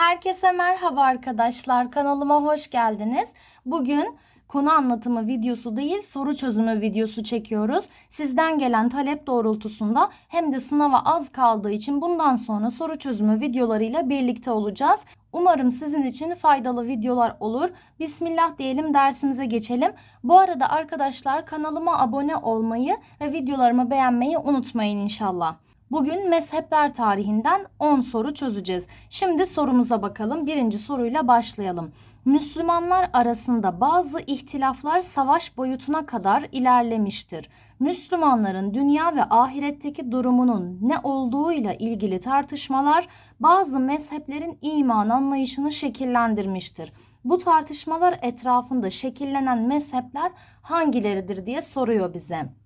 Herkese merhaba arkadaşlar. Kanalıma hoş geldiniz. Bugün konu anlatımı videosu değil, soru çözümü videosu çekiyoruz. Sizden gelen talep doğrultusunda hem de sınava az kaldığı için bundan sonra soru çözümü videolarıyla birlikte olacağız. Umarım sizin için faydalı videolar olur. Bismillah diyelim dersimize geçelim. Bu arada arkadaşlar kanalıma abone olmayı ve videolarımı beğenmeyi unutmayın inşallah. Bugün mezhepler tarihinden 10 soru çözeceğiz. Şimdi sorumuza bakalım. Birinci soruyla başlayalım. Müslümanlar arasında bazı ihtilaflar savaş boyutuna kadar ilerlemiştir. Müslümanların dünya ve ahiretteki durumunun ne olduğuyla ilgili tartışmalar bazı mezheplerin iman anlayışını şekillendirmiştir. Bu tartışmalar etrafında şekillenen mezhepler hangileridir diye soruyor bize.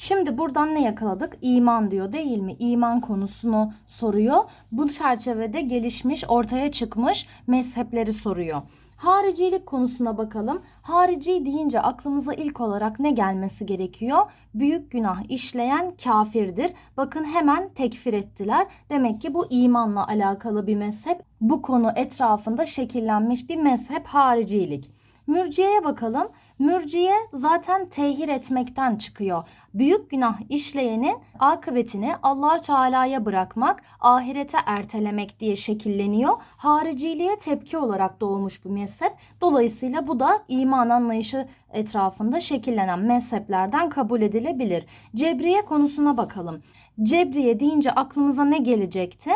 Şimdi buradan ne yakaladık? İman diyor değil mi? İman konusunu soruyor. Bu çerçevede gelişmiş, ortaya çıkmış mezhepleri soruyor. Haricilik konusuna bakalım. Harici deyince aklımıza ilk olarak ne gelmesi gerekiyor? Büyük günah işleyen kafirdir. Bakın hemen tekfir ettiler. Demek ki bu imanla alakalı bir mezhep. Bu konu etrafında şekillenmiş bir mezhep haricilik. Mürciye'ye bakalım. Mürciye zaten tehir etmekten çıkıyor. Büyük günah işleyenin akıbetini Allahü Teala'ya bırakmak, ahirete ertelemek diye şekilleniyor. Hariciliğe tepki olarak doğmuş bu mezhep. Dolayısıyla bu da iman anlayışı etrafında şekillenen mezheplerden kabul edilebilir. Cebriye konusuna bakalım. Cebriye deyince aklımıza ne gelecekti?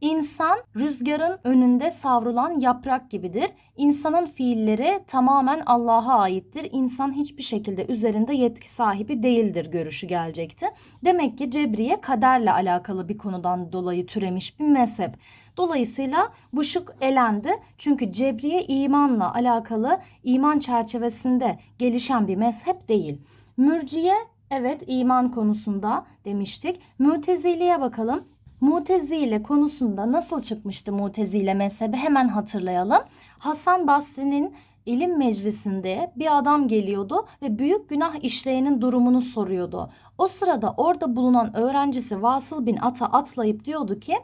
İnsan rüzgarın önünde savrulan yaprak gibidir. İnsanın fiilleri tamamen Allah'a aittir. İnsan hiçbir şekilde üzerinde yetki sahibi değildir görüşü gelecekti. Demek ki Cebriye kaderle alakalı bir konudan dolayı türemiş bir mezhep. Dolayısıyla bu şık elendi. Çünkü Cebriye imanla alakalı iman çerçevesinde gelişen bir mezhep değil. Mürciye evet iman konusunda demiştik. Mutezili'ye bakalım. Mutezile konusunda nasıl çıkmıştı Mutezile mezhebi hemen hatırlayalım. Hasan Basri'nin ilim meclisinde bir adam geliyordu ve büyük günah işleyenin durumunu soruyordu. O sırada orada bulunan öğrencisi Vasıl bin Ata atlayıp diyordu ki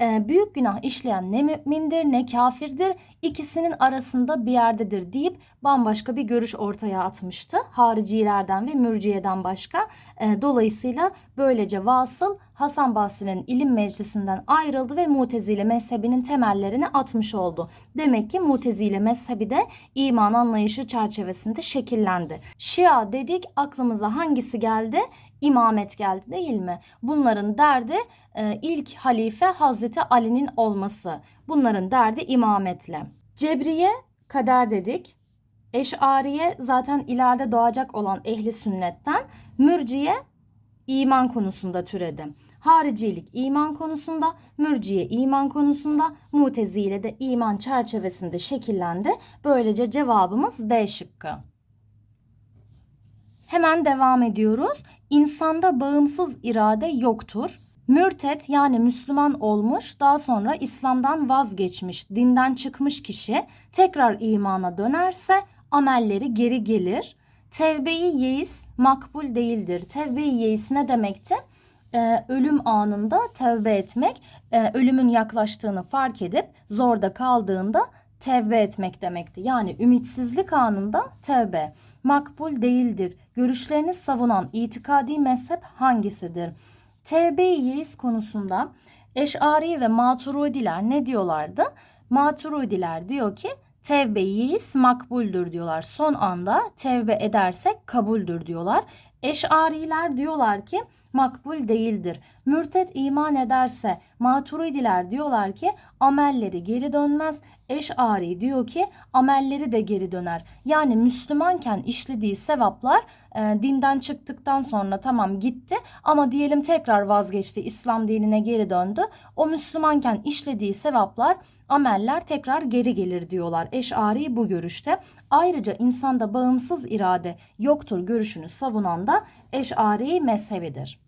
e, büyük günah işleyen ne mümindir ne kafirdir ikisinin arasında bir yerdedir deyip bambaşka bir görüş ortaya atmıştı. Haricilerden ve mürciyeden başka. E, dolayısıyla böylece Vasıl Hasan Basri'nin ilim meclisinden ayrıldı ve Mutezile mezhebinin temellerini atmış oldu. Demek ki Mutezile mezhebi de iman anlayışı çerçevesinde şekillendi. Şia dedik aklımıza hangisi geldi? İmamet geldi değil mi? Bunların derdi e, ilk halife Hazreti Ali'nin olması. Bunların derdi imametle. Cebriye kader dedik. Eş'ariye zaten ileride doğacak olan ehli sünnetten. Mürciye iman konusunda türedi. Haricilik iman konusunda, mürciye iman konusunda, mutezile de iman çerçevesinde şekillendi. Böylece cevabımız D şıkkı. Hemen devam ediyoruz. İnsanda bağımsız irade yoktur. Mürtet yani Müslüman olmuş, daha sonra İslam'dan vazgeçmiş, dinden çıkmış kişi tekrar imana dönerse amelleri geri gelir. Tevbe-i yeis makbul değildir. Tevbe-i yeis ne demekti? Ee, ölüm anında tevbe etmek, e, ölümün yaklaştığını fark edip zorda kaldığında tevbe etmek demekti. Yani ümitsizlik anında tevbe makbul değildir. Görüşlerini savunan itikadi mezhep hangisidir? Tevbe-i yeis konusunda Eş'ari ve Maturidiler ne diyorlardı? Maturidiler diyor ki tevbe-i yeis makbuldür diyorlar. Son anda tevbe edersek kabuldür diyorlar. Eş'ariler diyorlar ki makbul değildir. Mürtet iman ederse maturidiler diyorlar ki amelleri geri dönmez. Eş'ari diyor ki amelleri de geri döner. Yani Müslümanken işlediği sevaplar e, dinden çıktıktan sonra tamam gitti ama diyelim tekrar vazgeçti İslam dinine geri döndü. O Müslümanken işlediği sevaplar ameller tekrar geri gelir diyorlar. Eş'ari bu görüşte. Ayrıca insanda bağımsız irade yoktur görüşünü savunan da Eş'ari mezhebidir.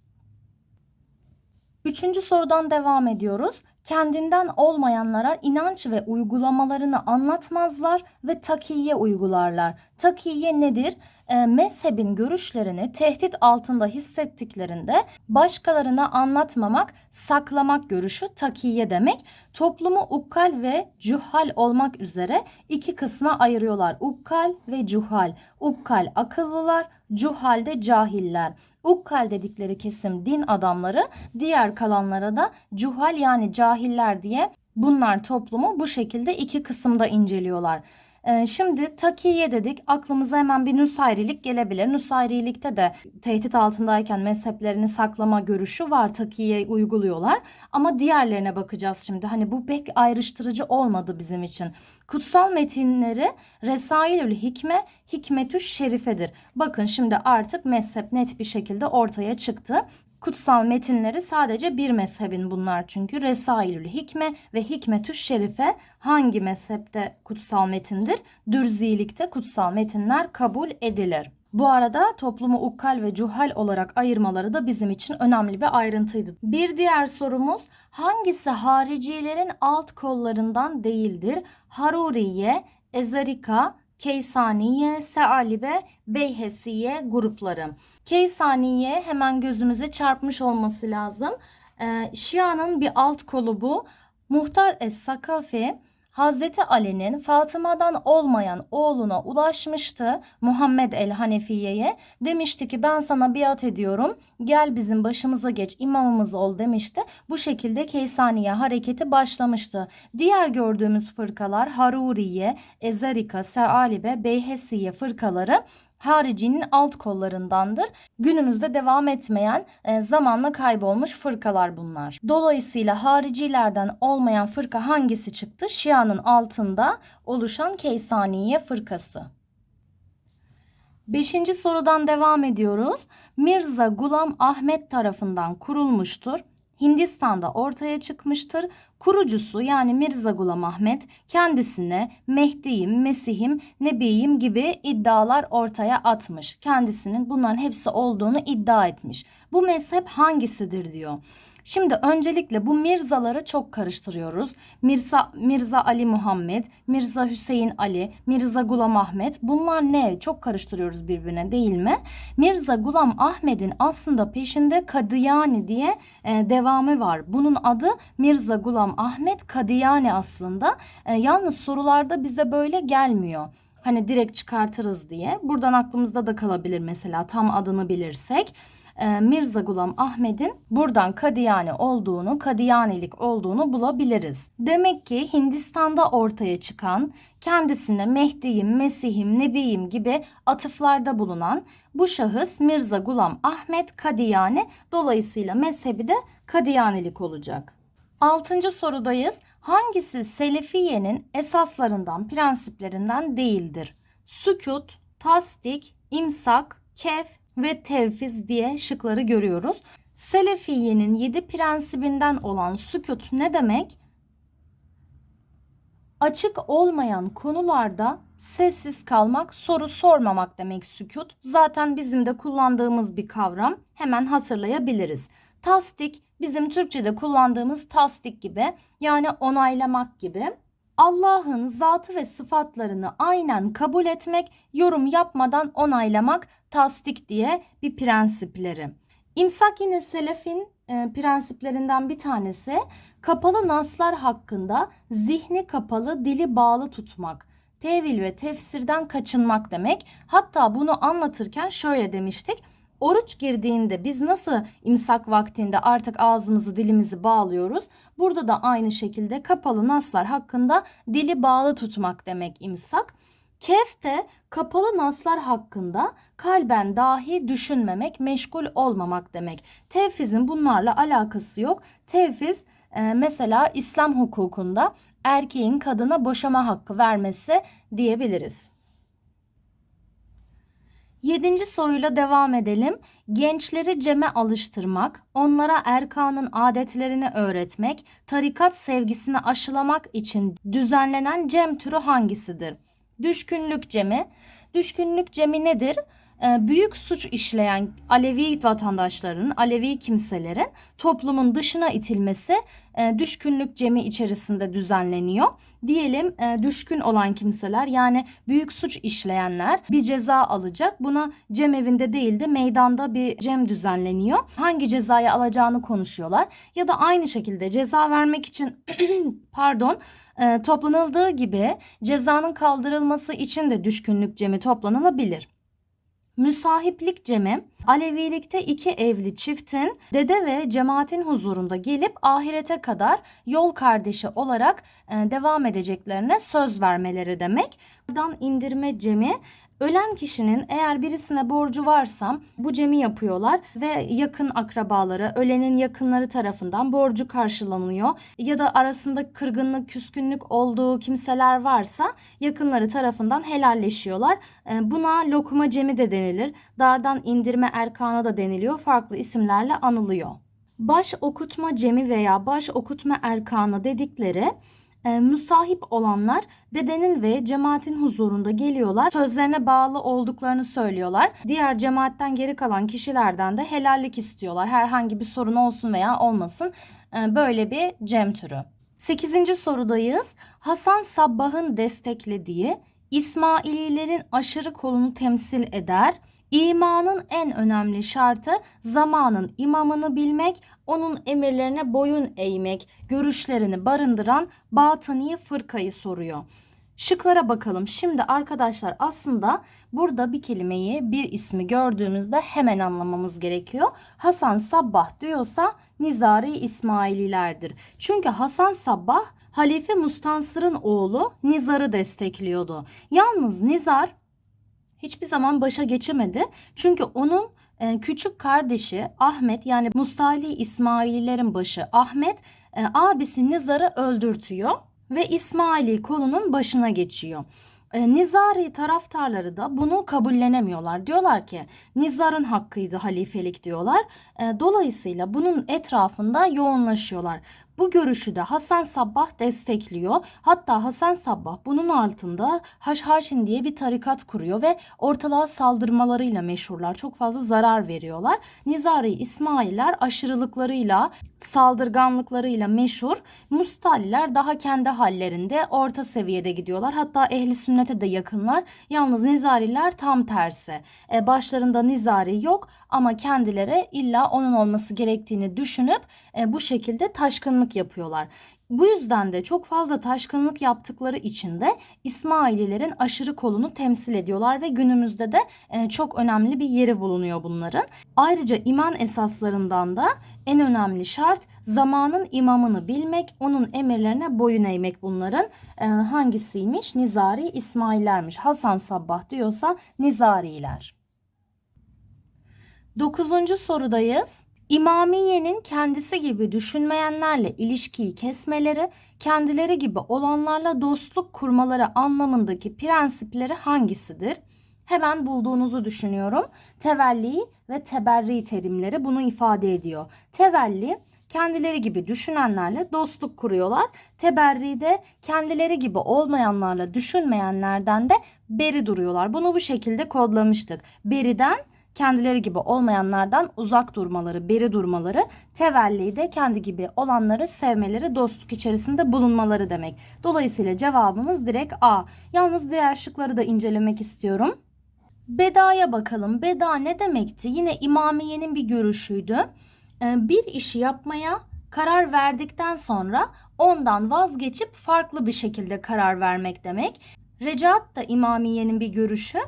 Üçüncü sorudan devam ediyoruz. Kendinden olmayanlara inanç ve uygulamalarını anlatmazlar ve takiye uygularlar. Takiye nedir? E, mezhebin görüşlerini tehdit altında hissettiklerinde başkalarına anlatmamak, saklamak görüşü takiye demek. Toplumu ukkal ve cuhal olmak üzere iki kısma ayırıyorlar. Ukkal ve cuhal. Ukkal akıllılar, cuhal de cahiller. Ukkal dedikleri kesim din adamları, diğer kalanlara da cuhal yani cahiller diye bunlar toplumu bu şekilde iki kısımda inceliyorlar. Ee, şimdi takiye dedik. Aklımıza hemen bir nusayrilik gelebilir. Nusayrilikte de tehdit altındayken mezheplerini saklama görüşü var. Takiye uyguluyorlar. Ama diğerlerine bakacağız şimdi. Hani bu pek ayrıştırıcı olmadı bizim için. Kutsal metinleri Resailül Hikme, Hikmetü Şerifedir. Bakın şimdi artık mezhep net bir şekilde ortaya çıktı. Kutsal metinleri sadece bir mezhebin bunlar çünkü Resailül Hikme ve Hikmetü Şerife hangi mezhepte kutsal metindir? Dürzilikte kutsal metinler kabul edilir. Bu arada toplumu ukkal ve cuhal olarak ayırmaları da bizim için önemli bir ayrıntıydı. Bir diğer sorumuz hangisi haricilerin alt kollarından değildir? Haruriye, Ezarika, Keysaniye, Sealibe, Beyhesiye grupları. Keysaniye hemen gözümüze çarpmış olması lazım. Ee, Şia'nın bir alt kolu bu. Muhtar Es-Sakafi Hazreti Ali'nin Fatıma'dan olmayan oğluna ulaşmıştı Muhammed el Hanefiye'ye. Demişti ki ben sana biat ediyorum gel bizim başımıza geç imamımız ol demişti. Bu şekilde Keysaniye hareketi başlamıştı. Diğer gördüğümüz fırkalar Haruriye, Ezerika, Sealibe, Beyhesiye fırkaları haricinin alt kollarındandır. Günümüzde devam etmeyen, e, zamanla kaybolmuş fırkalar bunlar. Dolayısıyla haricilerden olmayan fırka hangisi çıktı? Şia'nın altında oluşan Keysaniye fırkası. Beşinci sorudan devam ediyoruz. Mirza Gulam Ahmet tarafından kurulmuştur. Hindistan'da ortaya çıkmıştır. Kurucusu yani Mirza Gulam Ahmet kendisine Mehdi'yim, Mesih'im, Nebiyim gibi iddialar ortaya atmış. Kendisinin bunların hepsi olduğunu iddia etmiş. Bu mezhep hangisidir diyor. Şimdi öncelikle bu Mirzaları çok karıştırıyoruz. Mirza, Mirza Ali Muhammed, Mirza Hüseyin Ali, Mirza Gulam Ahmet bunlar ne? Çok karıştırıyoruz birbirine değil mi? Mirza Gulam Ahmet'in aslında peşinde Kadıyani diye e, devamı var. Bunun adı Mirza Gulam Ahmet Kadıyani aslında. E, yalnız sorularda bize böyle gelmiyor hani direkt çıkartırız diye. Buradan aklımızda da kalabilir mesela tam adını bilirsek. Ee, Mirza Gulam Ahmet'in buradan Kadiyani olduğunu, Kadiyanilik olduğunu bulabiliriz. Demek ki Hindistan'da ortaya çıkan, kendisine Mehdi'yim, Mesih'im, Nebiyim gibi atıflarda bulunan bu şahıs Mirza Gulam Ahmet Kadiyani dolayısıyla mezhebi de Kadiyanilik olacak. Altıncı sorudayız. Hangisi Selefiye'nin esaslarından, prensiplerinden değildir? Sükut, tasdik, imsak, kef, ve tevfiz diye şıkları görüyoruz. Selefiye'nin yedi prensibinden olan sükut ne demek? Açık olmayan konularda sessiz kalmak, soru sormamak demek sükut. Zaten bizim de kullandığımız bir kavram. Hemen hatırlayabiliriz. Tasdik bizim Türkçe'de kullandığımız tasdik gibi yani onaylamak gibi. Allah'ın zatı ve sıfatlarını aynen kabul etmek, yorum yapmadan onaylamak, tasdik diye bir prensipleri. İmsak yine selefin e, prensiplerinden bir tanesi kapalı naslar hakkında zihni kapalı, dili bağlı tutmak. Tevil ve tefsirden kaçınmak demek. Hatta bunu anlatırken şöyle demiştik. Oruç girdiğinde biz nasıl imsak vaktinde artık ağzımızı dilimizi bağlıyoruz? Burada da aynı şekilde kapalı naslar hakkında dili bağlı tutmak demek imsak. Kef de kapalı naslar hakkında kalben dahi düşünmemek, meşgul olmamak demek. Tevfizin bunlarla alakası yok. Tevfiz e, mesela İslam hukukunda erkeğin kadına boşama hakkı vermesi diyebiliriz. Yedinci soruyla devam edelim. Gençleri ceme alıştırmak, onlara erkanın adetlerini öğretmek, tarikat sevgisini aşılamak için düzenlenen cem türü hangisidir? Düşkünlük cemi. Düşkünlük cemi nedir? E, büyük suç işleyen Alevi vatandaşların, Alevi kimselerin toplumun dışına itilmesi e, düşkünlük cemi içerisinde düzenleniyor. Diyelim e, düşkün olan kimseler yani büyük suç işleyenler bir ceza alacak. Buna cem evinde değil de meydanda bir cem düzenleniyor. Hangi cezayı alacağını konuşuyorlar. Ya da aynı şekilde ceza vermek için pardon e, toplanıldığı gibi cezanın kaldırılması için de düşkünlük cemi toplanılabilir. Müsahiplik cemi, Alevilikte iki evli çiftin dede ve cemaatin huzurunda gelip ahirete kadar yol kardeşi olarak e, devam edeceklerine söz vermeleri demek. Buradan indirme cemi, ölen kişinin eğer birisine borcu varsa bu cemi yapıyorlar ve yakın akrabaları, ölenin yakınları tarafından borcu karşılanıyor ya da arasında kırgınlık, küskünlük olduğu kimseler varsa yakınları tarafından helalleşiyorlar. E, Buna lokuma cemi de denilir. Dardan indirme erkanı da deniliyor. Farklı isimlerle anılıyor. Baş okutma cemi veya baş okutma erkanı dedikleri e, müsahip olanlar dedenin ve cemaatin huzurunda geliyorlar. Sözlerine bağlı olduklarını söylüyorlar. Diğer cemaatten geri kalan kişilerden de helallik istiyorlar. Herhangi bir sorun olsun veya olmasın. E, böyle bir cem türü. 8. sorudayız. Hasan Sabbah'ın desteklediği İsmaililerin aşırı kolunu temsil eder. İmanın en önemli şartı zamanın imamını bilmek, onun emirlerine boyun eğmek, görüşlerini barındıran batıni fırkayı soruyor. Şıklara bakalım. Şimdi arkadaşlar aslında burada bir kelimeyi, bir ismi gördüğümüzde hemen anlamamız gerekiyor. Hasan Sabbah diyorsa Nizari İsmaililerdir. Çünkü Hasan Sabbah Halife Mustansır'ın oğlu Nizar'ı destekliyordu. Yalnız Nizar hiçbir zaman başa geçemedi. Çünkü onun e, küçük kardeşi Ahmet yani Mustali İsmaililerin başı Ahmet e, abisi Nizar'ı öldürtüyor ve İsmaili kolunun başına geçiyor. E, Nizari taraftarları da bunu kabullenemiyorlar. Diyorlar ki Nizar'ın hakkıydı halifelik diyorlar. Dolayısıyla bunun etrafında yoğunlaşıyorlar. Bu görüşü de Hasan Sabbah destekliyor. Hatta Hasan Sabbah bunun altında Haşhaşin diye bir tarikat kuruyor ve ortalığa saldırmalarıyla meşhurlar. Çok fazla zarar veriyorlar. Nizari İsmailler aşırılıklarıyla, saldırganlıklarıyla meşhur. Mustaliler daha kendi hallerinde orta seviyede gidiyorlar. Hatta ehli sünnete de yakınlar. Yalnız Nizariler tam tersi. E, başlarında Nizari yok ama kendileri illa onun olması gerektiğini düşünüp e, bu şekilde taşkınlık yapıyorlar. Bu yüzden de çok fazla taşkınlık yaptıkları için de İsmaililerin aşırı kolunu temsil ediyorlar ve günümüzde de e, çok önemli bir yeri bulunuyor bunların. Ayrıca iman esaslarından da en önemli şart zamanın imamını bilmek, onun emirlerine boyun eğmek bunların. E, hangisiymiş? Nizari İsmaillermiş. Hasan Sabbah diyorsa Nizariler. Dokuzuncu sorudayız. İmamiye'nin kendisi gibi düşünmeyenlerle ilişkiyi kesmeleri, kendileri gibi olanlarla dostluk kurmaları anlamındaki prensipleri hangisidir? Hemen bulduğunuzu düşünüyorum. Tevelli ve teberri terimleri bunu ifade ediyor. Tevelli kendileri gibi düşünenlerle dostluk kuruyorlar. Teberri de kendileri gibi olmayanlarla düşünmeyenlerden de beri duruyorlar. Bunu bu şekilde kodlamıştık. Beriden kendileri gibi olmayanlardan uzak durmaları, beri durmaları, tevelli de kendi gibi olanları sevmeleri, dostluk içerisinde bulunmaları demek. Dolayısıyla cevabımız direkt A. Yalnız diğer şıkları da incelemek istiyorum. Beda'ya bakalım. Beda ne demekti? Yine İmamiye'nin bir görüşüydü. Ee, Bir işi yapmaya karar verdikten sonra ondan vazgeçip farklı bir şekilde karar vermek demek. Recaat da İmamiye'nin bir görüşü.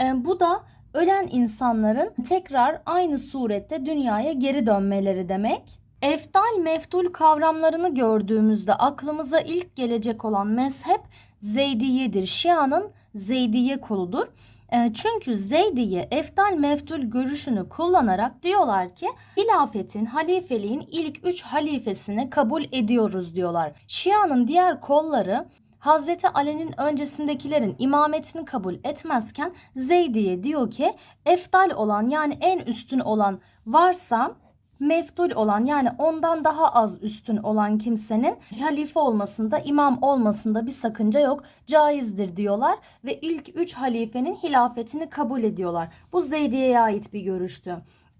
Ee, Bu da ölen insanların tekrar aynı surette dünyaya geri dönmeleri demek. Eftal meftul kavramlarını gördüğümüzde aklımıza ilk gelecek olan mezhep Zeydiye'dir. Şia'nın Zeydiye koludur. E, Çünkü Zeydiye eftal meftul görüşünü kullanarak diyorlar ki hilafetin, halifeliğin ilk üç halifesini kabul ediyoruz diyorlar. Şia'nın diğer kolları Hazreti Ali'nin öncesindekilerin imametini kabul etmezken Zeydiye diyor ki eftal olan yani en üstün olan varsa meftul olan yani ondan daha az üstün olan kimsenin halife olmasında, imam olmasında bir sakınca yok. Caizdir diyorlar ve ilk üç halifenin hilafetini kabul ediyorlar. Bu Zeydiye'ye ait bir görüştü.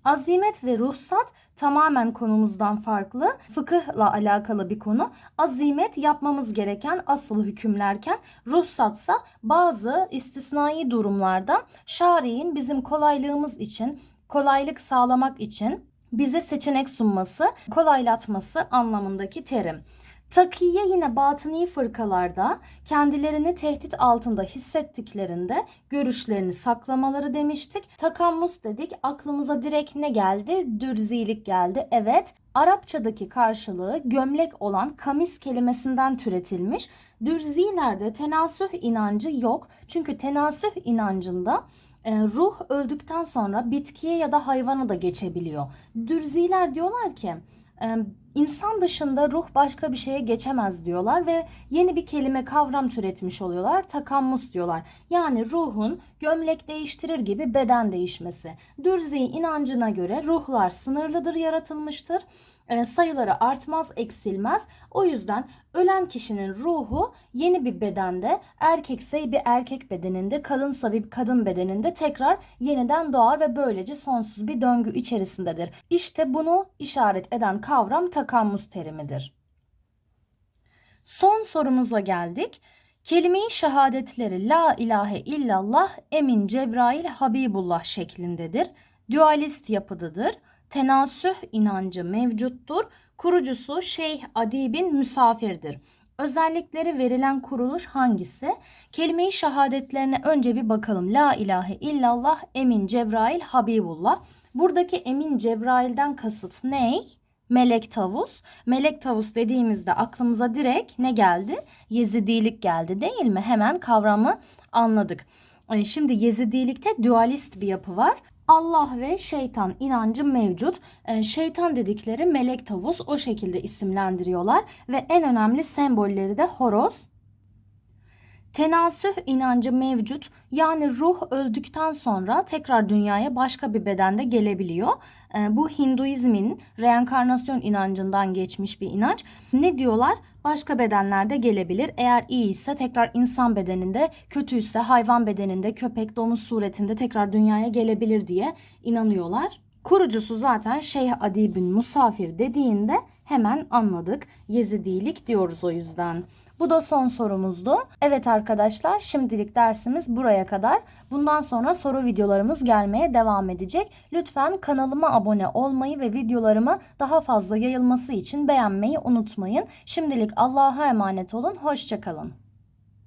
Azimet ve ruhsat tamamen konumuzdan farklı. Fıkıhla alakalı bir konu. Azimet yapmamız gereken asıl hükümlerken ruhsatsa bazı istisnai durumlarda şari'in bizim kolaylığımız için, kolaylık sağlamak için bize seçenek sunması, kolaylatması anlamındaki terim. Takiye yine batıni fırkalarda kendilerini tehdit altında hissettiklerinde görüşlerini saklamaları demiştik. Takammus dedik aklımıza direkt ne geldi? Dürzilik geldi. Evet Arapçadaki karşılığı gömlek olan kamis kelimesinden türetilmiş. Dürzilerde tenasüh inancı yok. Çünkü tenasüh inancında e, ruh öldükten sonra bitkiye ya da hayvana da geçebiliyor. Dürziler diyorlar ki e, insan dışında ruh başka bir şeye geçemez diyorlar ve yeni bir kelime kavram türetmiş oluyorlar. Takammus diyorlar. Yani ruhun gömlek değiştirir gibi beden değişmesi. Dürzi inancına göre ruhlar sınırlıdır yaratılmıştır. E, sayıları artmaz, eksilmez. O yüzden ölen kişinin ruhu yeni bir bedende, erkekse bir erkek bedeninde, kadınsa bir kadın bedeninde tekrar yeniden doğar ve böylece sonsuz bir döngü içerisindedir. İşte bunu işaret eden kavram takammus terimidir. Son sorumuza geldik. Kelime-i şehadetleri la ilahe illallah emin Cebrail Habibullah şeklindedir. Dualist yapıdadır tenasüh inancı mevcuttur. Kurucusu Şeyh Adi bin Müsafir'dir. Özellikleri verilen kuruluş hangisi? Kelime-i şehadetlerine önce bir bakalım. La ilahe illallah emin Cebrail Habibullah. Buradaki emin Cebrail'den kasıt ne? Melek tavus. Melek tavus dediğimizde aklımıza direkt ne geldi? Yezidilik geldi değil mi? Hemen kavramı anladık. Şimdi Yezidilikte dualist bir yapı var. Allah ve şeytan inancı mevcut. Ee, şeytan dedikleri melek tavus o şekilde isimlendiriyorlar ve en önemli sembolleri de horoz. Tenasüh inancı mevcut. Yani ruh öldükten sonra tekrar dünyaya başka bir bedende gelebiliyor. Ee, bu Hinduizmin reenkarnasyon inancından geçmiş bir inanç. Ne diyorlar? Başka bedenlerde gelebilir. Eğer iyi ise tekrar insan bedeninde, kötüyse hayvan bedeninde, köpek, domuz suretinde tekrar dünyaya gelebilir diye inanıyorlar. Kurucusu zaten Şeyh Adi bin Musafir dediğinde hemen anladık. Yezidilik diyoruz o yüzden. Bu da son sorumuzdu. Evet arkadaşlar şimdilik dersimiz buraya kadar. Bundan sonra soru videolarımız gelmeye devam edecek. Lütfen kanalıma abone olmayı ve videolarımı daha fazla yayılması için beğenmeyi unutmayın. Şimdilik Allah'a emanet olun. Hoşçakalın.